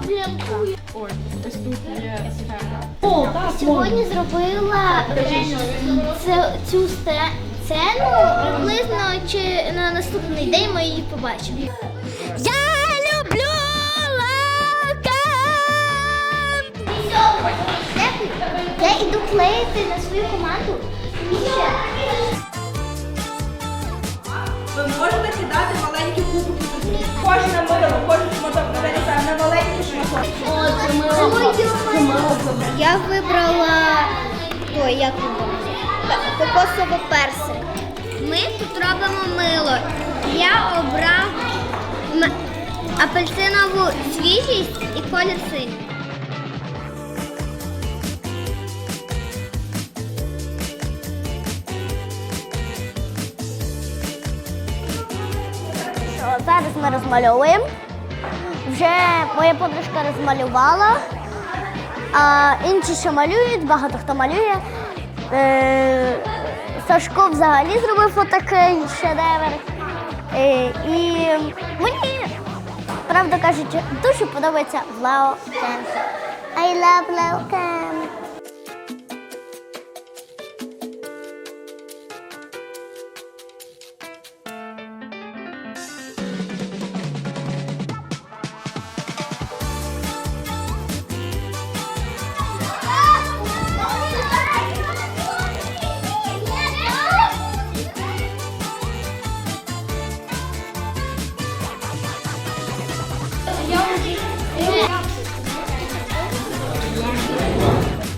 проблемку. Ой, ось тут є сфера. О, Сьогодні зробила цю, цю сцену приблизно чи на наступний день ми її побачимо. Я люблю лакам! Я йду клеїти на свою команду. Ви можете кидати маленькі кубики. Кожна мило, кожен Я вибрала той, як? Кокосово персик. Ми тут робимо мило. Я обрав апельсинову свіжість і колір. Зараз ми розмальовуємо. Вже моя подружка розмалювала, а інші ще малюють, багато хто малює. Е, Сашко взагалі зробив отакий шедевр. Е, і мені, правда кажучи, дуже подобається Лао Кемп. I love Leo Camp.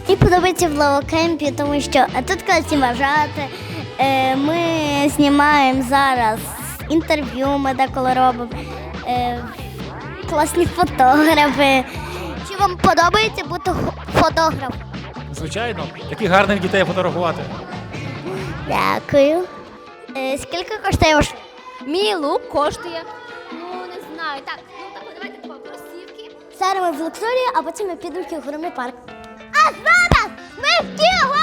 Мені подобається в лавокемпі, тому що тут класні вважати. Е, Ми знімаємо зараз інтерв'ю, ми деколи робимо. Е, Класні фотографи. Чи вам подобається бути фотографом? Звичайно, таких гарних дітей фотографувати. Дякую. Е, Скільки коштує ваш? Мій лук коштує, ну не знаю. Так, ну так, давайте по кросівки. Зараз ми в Луксорі, а потім ми підемо в кінгурний парк. А зараз ми в кінгурний